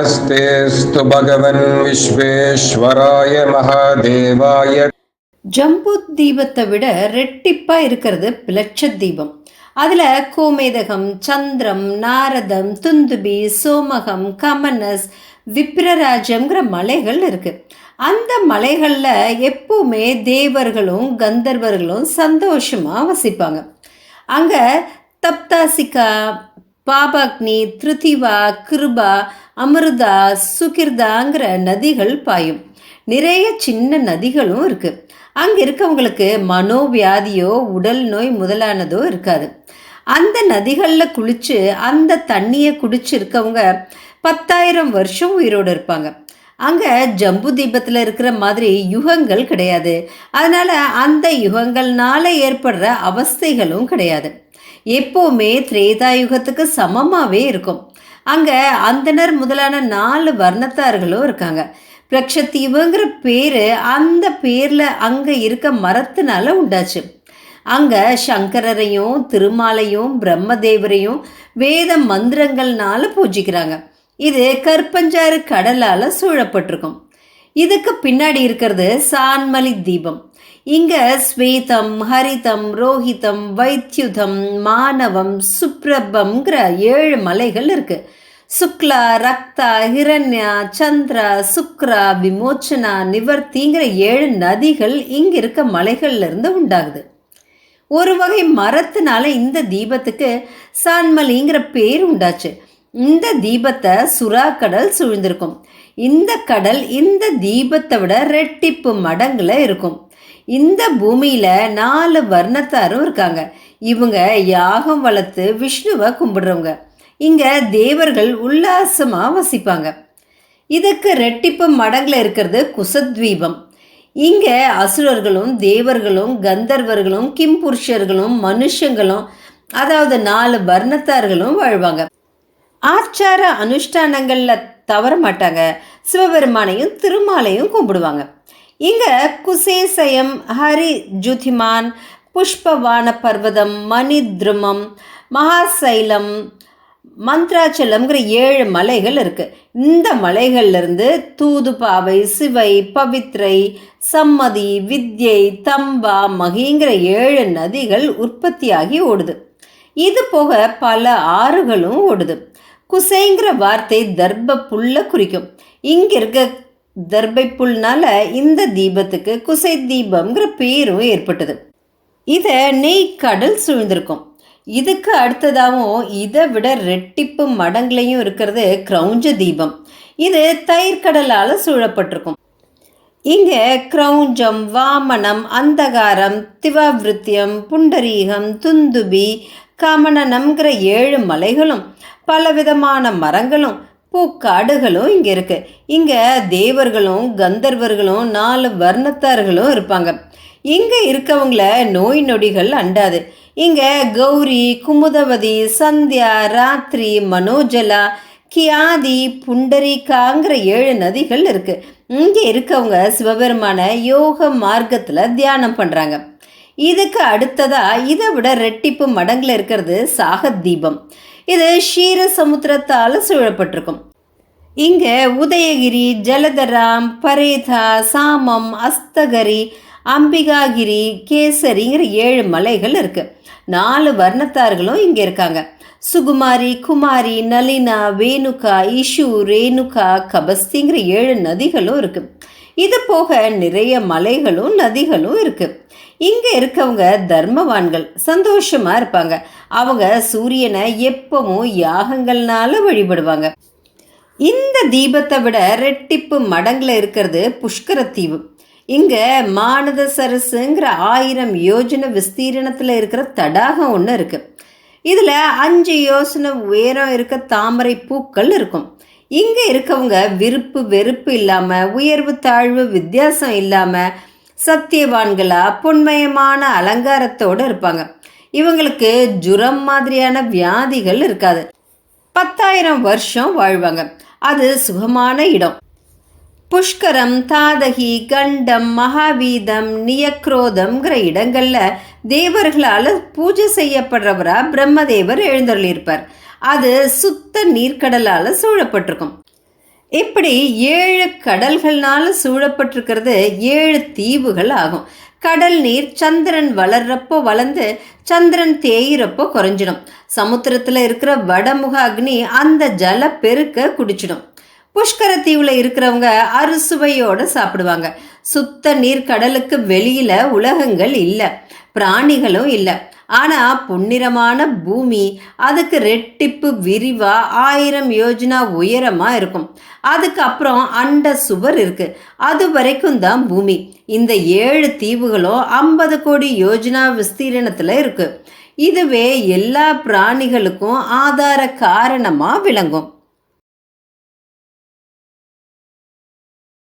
नमस्तेऽस्तु भगवन् विश्वेश्वराय महादेवाय ஜம்பு தீபத்தை விட ரெட்டிப்பா இருக்கிறது பிளட்ச தீபம் அதுல கோமேதகம் சந்திரம் நாரதம் துந்துபி சோமகம் கமனஸ் விப்ரராஜம்ங்கிற மலைகள் இருக்கு அந்த மலைகள்ல எப்பவுமே தேவர்களும் கந்தர்வர்களும் சந்தோஷமா வசிப்பாங்க அங்க தப்தாசிகா பாபாக்னி திருதிவா கிருபா அமிர்தா சுகிர்தாங்கிற நதிகள் பாயும். நிறைய சின்ன நதிகளும் இருக்கு. அங்க இருக்கவங்களுக்கு மனோவியாதியோ உடல் நோய் முதலானதோ இருக்காது. அந்த நதிகளில் குளிச்சு அந்த தண்ணியை குடிச்சு இருக்கவங்க பத்தாயிரம் வருஷம் உயிரோடு இருப்பாங்க. அங்கே ஜம்பு தீபத்தில் இருக்கிற மாதிரி யுகங்கள் கிடையாது. அதனால அந்த யுகங்கள்னால ஏற்படுற அவஸ்தைகளும் கிடையாது. எப்போவுமே திரேதா யுகத்துக்கு சமமாகவே இருக்கும். அங்கே அந்தனர் முதலான நாலு வர்ணத்தார்களும் இருக்காங்க. பிரக்ஷத்தீவுங்கிற பேர் அந்த பேரில் அங்கே இருக்க மரத்தினால உண்டாச்சு. அங்கே சங்கரரையும் திருமாலையும் பிரம்மதேவரையும் வேத மந்திரங்கள்னால பூஜிக்கிறாங்க. இது கற்பஞ்சாறு கடலால் சூழப்பட்டிருக்கும். இதுக்கு பின்னாடி இருக்கிறது சான்மலி தீபம். இங்கே ஸ்வேதம் ஹரிதம் ரோஹிதம் வைத்யுதம் மானவம் சுப்ரபம்ங்கிற ஏழு மலைகள் இருக்குது சுக்லா ரக்தா ஹிரண்யா சந்திரா சுக்ரா விமோச்சனா நிவர்த்திங்கிற ஏழு நதிகள் இங்கே இருக்க மலைகள்லேருந்து உண்டாகுது. ஒரு வகை மரத்தினால இந்த தீபத்துக்கு சான்மலிங்கிற பேர் உண்டாச்சு. இந்த தீபத்தை சுறா கடல் சூழ்ந்திருக்கும். இந்த கடல் இந்த தீபத்தை விட ரெட்டிப்பு மடங்கில் இருக்கும். இந்த பூமியில நாலு வர்ணத்தாரும் இருக்காங்க. இவங்க யாகம் வளர்த்து விஷ்ணுவை கும்பிடுறவங்க. இங்கே தேவர்கள் உல்லாசமா வசிப்பாங்க. இதுக்கு ரெட்டிப்பு மடங்குல இருக்கிறது குசத்வீபம். இங்கே அசுரர்களும் தேவர்களும் கந்தர்வர்களும் கிம்புருஷர்களும் மனுஷங்களும் அதாவது நாலு வர்ணத்தார்களும் வாழ்வாங்க. ஆச்சார அனுஷ்டானங்களில் தவற மாட்டாங்க. சிவபெருமானையும் திருமாலையும் கும்பிடுவாங்க. இங்கே குசேசயம் ஹரி ஜுதிமான் புஷ்பவான பர்வதம் மணித்ருமம் மகாசைலம் மந்த்ராச்சலம்ங்கிற ஏழு மலைகள் இருக்குது இந்த மலைகள்லேருந்து தூதுபாவை சிவை பவித்ரை சம்மதி வித்யை தம்பா மகிங்கிற ஏழு நதிகள் உற்பத்தியாகி ஓடுது. இது போக பல ஆறுகளும் ஓடுது. குசைங்கிற வார்த்தை தர்ப புல்ல குறிக்கும். இங்கே இருக்க தர்பை இந்த தீபத்துக்கு குசை தீபம்ங்கிற பேரும் ஏற்பட்டது. இதை நெய் கடல் சூழ்ந்திருக்கும். இதுக்கு அடுத்ததாகவும் இதை விட ரெட்டிப்பு மடங்குலையும் இருக்கிறது கிரௌஞ்ச தீபம். இது தயிர் கடலால் சூழப்பட்டிருக்கும். இங்கே கிரௌஞ்சம் வாமனம் அந்தகாரம் திவாவிருத்தியம் புண்டரீகம் துந்துபி கமனனம்ங்கிற ஏழு மலைகளும் பலவிதமான மரங்களும் பூக்காடுகளும் இங்கே இருக்கு. இங்கே தேவர்களும் கந்தர்வர்களும் நாலு வர்ணத்தார்களும் இருப்பாங்க. இங்கே இருக்கவங்கள நோய் நொடிகள் அண்டாது. இங்கே கௌரி குமுதவதி சந்தியா ராத்திரி மனோஜலா கியாதி புண்டரிகாங்கிற ஏழு நதிகள் இருக்குது இங்கே இருக்கவங்க சிவபெருமான யோக மார்க்கத்தில் தியானம் பண்ணுறாங்க இதுக்கு அடுத்ததாக இதை விட ரெட்டிப்பு மடங்கில் இருக்கிறது சாகத் தீபம் இது ஷீர சமுத்திரத்தால் சூழப்பட்டிருக்கும். இங்கே உதயகிரி ஜலதராம் பரேதா சாமம் அஸ்தகரி அம்பிகாகிரி கேசரிங்கிற ஏழு மலைகள் இருக்குது நாலு வர்ணத்தார்களும் இங்கே இருக்காங்க. சுகுமாரி குமாரி நளினா வேணுகா இஷு ரேணுகா கபஸ்திங்கிற ஏழு நதிகளும் இருக்குது இது போக நிறைய மலைகளும் நதிகளும் இருக்குது இங்கே இருக்கவங்க தர்மவான்கள் சந்தோஷமா இருப்பாங்க. அவங்க சூரியனை எப்பவும் யாகங்கள்னால வழிபடுவாங்க. இந்த தீபத்தை விட ரெட்டிப்பு மடங்கில் இருக்கிறது புஷ்கர தீவு இங்கே மானத சரசுங்கிற ஆயிரம் யோஜனை விஸ்தீரணத்தில் இருக்கிற தடாகம் ஒன்று இருக்குது இதில் அஞ்சு யோசனை உயரம் இருக்க தாமரை பூக்கள் இருக்கும். இங்கே இருக்கவங்க விருப்பு வெறுப்பு இல்லாமல் உயர்வு தாழ்வு வித்தியாசம் இல்லாமல் சத்தியவான்களா? பொன்மயமான அலங்காரத்தோடு இருப்பாங்க. இவங்களுக்கு ஜுரம் மாதிரியான வியாதிகள் இருக்காது. பத்தாயிரம் வருஷம் வாழ்வாங்க. அது சுகமான இடம். புஷ்கரம் தாதகி கண்டம் மகாவீதம் நியக்ரோதம்ங்கிற இடங்கள்ல தேவர்களால் பூஜை செய்யப்படுறவரா பிரம்மதேவர் எழுந்தருளியிருப்பார். அது சுத்த நீர்க்கடலால் சூழப்பட்டிருக்கும். இப்படி ஏழு கடல்கள்னால சூழப்பட்டிருக்கிறது ஏழு தீவுகள் ஆகும். கடல் நீர் சந்திரன் வளர்றப்போ வளர்ந்து சந்திரன் தேயிறப்போ குறைஞ்சிடும். சமுத்திரத்தில் இருக்கிற வடமுக அக்னி அந்த ஜல பெருக்க குடிச்சிடும். புஷ்கர தீவில் இருக்கிறவங்க அறுசுவையோடு சாப்பிடுவாங்க. சுத்த நீர் கடலுக்கு வெளியில் உலகங்கள் இல்லை. பிராணிகளும் இல்லை. ஆனால் பொன்னிறமான பூமி அதுக்கு ரெட்டிப்பு விரிவா ஆயிரம் யோஜனா உயரமாக இருக்கும். அதுக்கப்புறம் அண்ட சுவர் இருக்கு. அது வரைக்கும் தான் பூமி. இந்த ஏழு தீவுகளும் ஐம்பது கோடி யோஜனா விஸ்தீரணத்தில் இருக்கு. இதுவே எல்லா பிராணிகளுக்கும் ஆதார காரணமாக விளங்கும்.